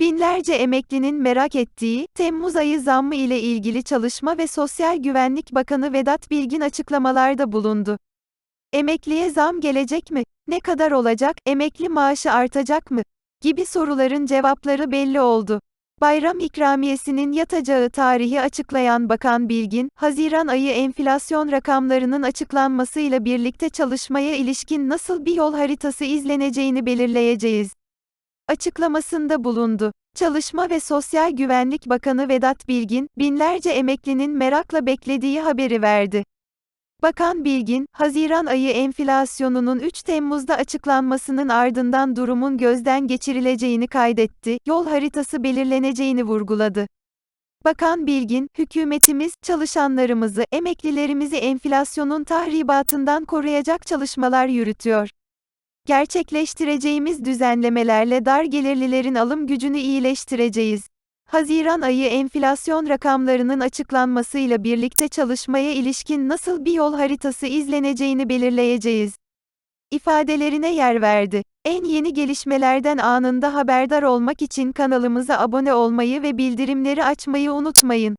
Binlerce emeklinin merak ettiği, Temmuz ayı zammı ile ilgili Çalışma ve Sosyal Güvenlik Bakanı Vedat Bilgin açıklamalarda bulundu. Emekliye zam gelecek mi? Ne kadar olacak? Emekli maaşı artacak mı? gibi soruların cevapları belli oldu. Bayram ikramiyesinin yatacağı tarihi açıklayan Bakan Bilgin, Haziran ayı enflasyon rakamlarının açıklanmasıyla birlikte çalışmaya ilişkin nasıl bir yol haritası izleneceğini belirleyeceğiz açıklamasında bulundu. Çalışma ve Sosyal Güvenlik Bakanı Vedat Bilgin, binlerce emeklinin merakla beklediği haberi verdi. Bakan Bilgin, Haziran ayı enflasyonunun 3 Temmuz'da açıklanmasının ardından durumun gözden geçirileceğini kaydetti, yol haritası belirleneceğini vurguladı. Bakan Bilgin, hükümetimiz, çalışanlarımızı, emeklilerimizi enflasyonun tahribatından koruyacak çalışmalar yürütüyor. Gerçekleştireceğimiz düzenlemelerle dar gelirlilerin alım gücünü iyileştireceğiz. Haziran ayı enflasyon rakamlarının açıklanmasıyla birlikte çalışmaya ilişkin nasıl bir yol haritası izleneceğini belirleyeceğiz. ifadelerine yer verdi. En yeni gelişmelerden anında haberdar olmak için kanalımıza abone olmayı ve bildirimleri açmayı unutmayın.